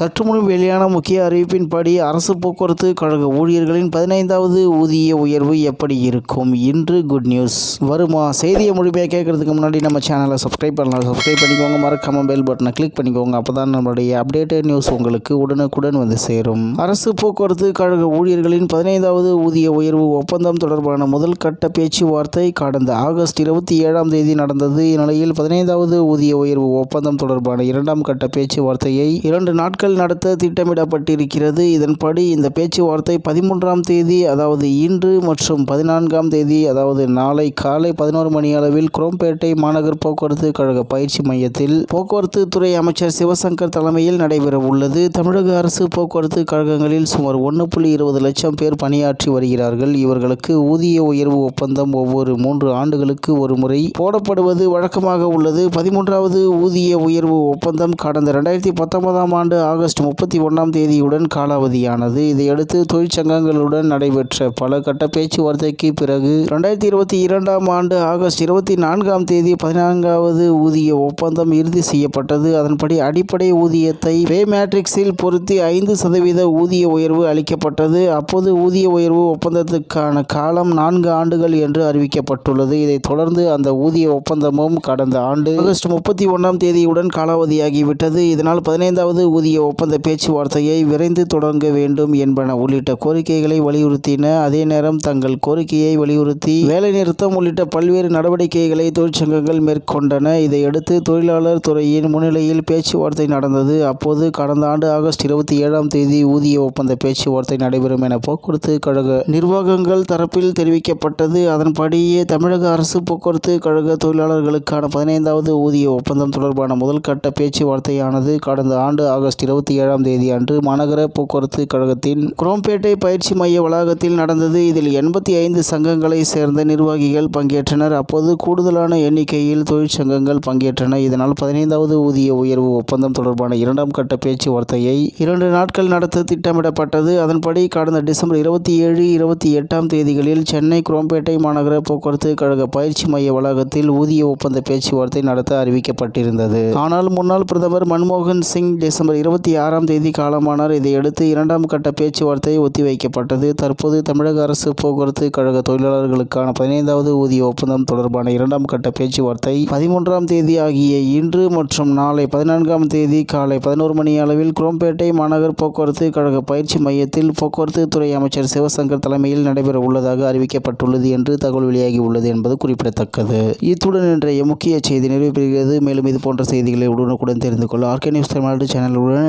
சற்று முன் வெளியான முக்கிய அறிவிப்பின்படி அரசு போக்குவரத்து கழக ஊழியர்களின் பதினைந்தாவது ஊதிய உயர்வு எப்படி இருக்கும்? இன்று குட் நியூஸ் வருமா? செய்தியை முழுமையாக கேட்கறதுக்கு முன்னாடி நம்ம சேனலை சப்ஸ்கிரைப் பண்ணலாம். சப்ஸ்கிரைப் பண்ணிக்கோங்க. மறக்காம பெல் பட்டனை கிளிக் பண்ணிக்கோங்க. அப்போ தான் நம்மளுடைய அப்டேட்டட் நியூஸ் உங்களுக்கு உடனுக்குடன் வந்து சேரும். அரசு போக்குவரத்து கழக ஊழியர்களின் பதினைந்தாவது ஊதிய உயர்வு ஒப்பந்தம் தொடர்பான முதல் கட்ட பேச்சுவார்த்தை கடந்த ஆகஸ்ட் இருபத்தி ஏழாம் தேதி நடந்தது. இந்நிலையில் பதினைந்தாவது ஊதிய உயர்வு ஒப்பந்தம் தொடர்பான இரண்டாம் கட்ட பேச்சுவார்த்தையை இரண்டு நாட்கள் நடத்த திட்டமிடப்பட்டிருக்கிறது. இதன்படி இந்த பேச்சுவார்த்தை பதிமூன்றாம் தேதி அதாவது இன்று மற்றும் பதினான்காம் தேதி அதாவது நாளை காலை பதினோரு மணி அளவில் குரோம்பேட்டை மாநகர் போக்குவரத்து கழக பயிற்சி மையத்தில் போக்குவரத்து துறை அமைச்சர் சிவசங்கர் தலைமையில் நடைபெற உள்ளது. தமிழக அரசு போக்குவரத்து கழகங்களில் சுமார் ஒன்று புள்ளி இருபது லட்சம் பேர் பணியாற்றி வருகிறார்கள். இவர்களுக்கு ஊதிய உயர்வு ஒப்பந்தம் ஒவ்வொரு மூன்று ஆண்டுகளுக்கு ஒரு முறை போடப்படுவது வழக்கமாக உள்ளது. பதிமூன்றாவது ஊதிய உயர்வு ஒப்பந்தம் கடந்த ரெண்டாயிரத்தி பத்தொன்பதாம் ஆண்டு ஆகஸ்ட் முப்பத்தி ஒன்றாம் தேதியுடன் காலாவதியானது. இதையடுத்து தொழிற்சங்கங்களுடன் நடைபெற்ற பல கட்ட பேச்சுவார்த்தைக்கு பிறகு ரெண்டாயிரத்தி இருபத்தி இரண்டாம் ஆண்டு ஆகஸ்ட் இருபத்தி நான்காம் தேதி பதினான்காவது ஊதிய ஒப்பந்தம் இறுதி செய்யப்பட்டது. அதன்படி அடிப்படை ஊதியத்தை பே மேட்ரிக்ஸில் பொருத்தி ஐந்து சதவீத ஊதிய உயர்வு அளிக்கப்பட்டது. அப்போது ஊதிய உயர்வு ஒப்பந்தத்துக்கான காலம் நான்கு ஆண்டுகள் என்று அறிவிக்கப்பட்டுள்ளது. இதைத் தொடர்ந்து அந்த ஊதிய ஒப்பந்தமும் கடந்த ஆண்டு ஆகஸ்ட் முப்பத்தி ஒன்றாம் தேதியுடன் காலாவதியாகிவிட்டது. இதனால் பதினைந்தாவது ஊதிய ஒப்பந்த பேச்சுவார்த்தையை விரைந்து தொடங்க வேண்டும் என்பன உள்ளிட்ட கோரிக்கைகளை வலியுறுத்தின அதே நேரம் தங்கள் கோரிக்கையை வலியுறுத்தி வேலைநிறுத்தம் உள்ளிட்ட பல்வேறு நடவடிக்கைகளை தொழிற்சங்கங்கள் மேற்கொண்டன. இதையடுத்து தொழிலாளர் துறையின் முன்னிலையில் பேச்சுவார்த்தை நடந்தது. அப்போது கடந்த ஆண்டு ஆகஸ்ட் இருபத்தி ஏழாம் தேதி ஊதிய ஒப்பந்த பேச்சுவார்த்தை நடைபெறும் என போக்குவரத்து கழக நிர்வாகங்கள் தரப்பில் தெரிவிக்கப்பட்டது. அதன்படியே தமிழக அரசு போக்குவரத்து கழக தொழிலாளர்களுக்கான பதினைந்தாவது ஊதிய ஒப்பந்தம் தொடர்பான முதல் கட்ட பேச்சுவார்த்தையானது கடந்த ஆண்டு ஆகஸ்ட் இருபத்தி ஏழாம் தேதி அன்று மாநகர போக்குவரத்து கழகத்தின் குரோம்பேட்டை பயிற்சி மைய வளாகத்தில் நடந்தது. இதில் எண்பத்தி ஐந்து சங்கங்களை சேர்ந்த நிர்வாகிகள் பங்கேற்றனர். அப்போது கூடுதலான எண்ணிக்கையில் தொழிற்சங்கங்கள் பங்கேற்றன. இதனால் பதினைந்தாவது ஊதிய உயர்வு ஒப்பந்தம் தொடர்பான இரண்டாம் கட்ட பேச்சுவார்த்தையை இரண்டு நாட்கள் நடத்த திட்டமிடப்பட்டது. அதன்படி கடந்த டிசம்பர் இருபத்தி ஏழு இருபத்தி எட்டாம் தேதிகளில் சென்னை குரோம்பேட்டை மாநகர போக்குவரத்து கழக பயிற்சி மைய வளாகத்தில் ஊதிய ஒப்பந்த பேச்சுவார்த்தை நடத்த அறிவிக்கப்பட்டிருந்தது. ஆனால் முன்னாள் பிரதமர் மன்மோகன் சிங் டிசம்பர் இருபத்தி இருபத்தி ஆறாம் தேதி காலமானார். இதையடுத்து இரண்டாம் கட்ட பேச்சுவார்த்தை ஒத்திவைக்கப்பட்டது. தற்போது தமிழக அரசு போக்குவரத்து கழக தொழிலாளர்களுக்கான பதினைந்தாவது ஊதிய ஒப்பந்தம் தொடர்பான இரண்டாம் கட்ட பேச்சுவார்த்தை பதிமூன்றாம் தேதி ஆகிய இன்று மற்றும் நாளை பதினான்காம் தேதி காலை பதினோரு மணி அளவில் குரோம்பேட்டை மாநகர் போக்குவரத்து கழக பயிற்சி மையத்தில் போக்குவரத்து துறை அமைச்சர் சிவசங்கர் தலைமையில் நடைபெற உள்ளதாக அறிவிக்கப்பட்டுள்ளது என்று தகவல் வெளியாகி உள்ளது என்பது குறிப்பிடத்தக்கது. இத்துடன் இன்றைய முக்கிய செய்தி நிறைவு பெறுகிறது. மேலும் இது போன்ற செய்திகளை உடனுக்குடன் தெரிந்து கொள்ள ஆர்கே நியூஸ் தமிழ்நாடு சேனலுடன்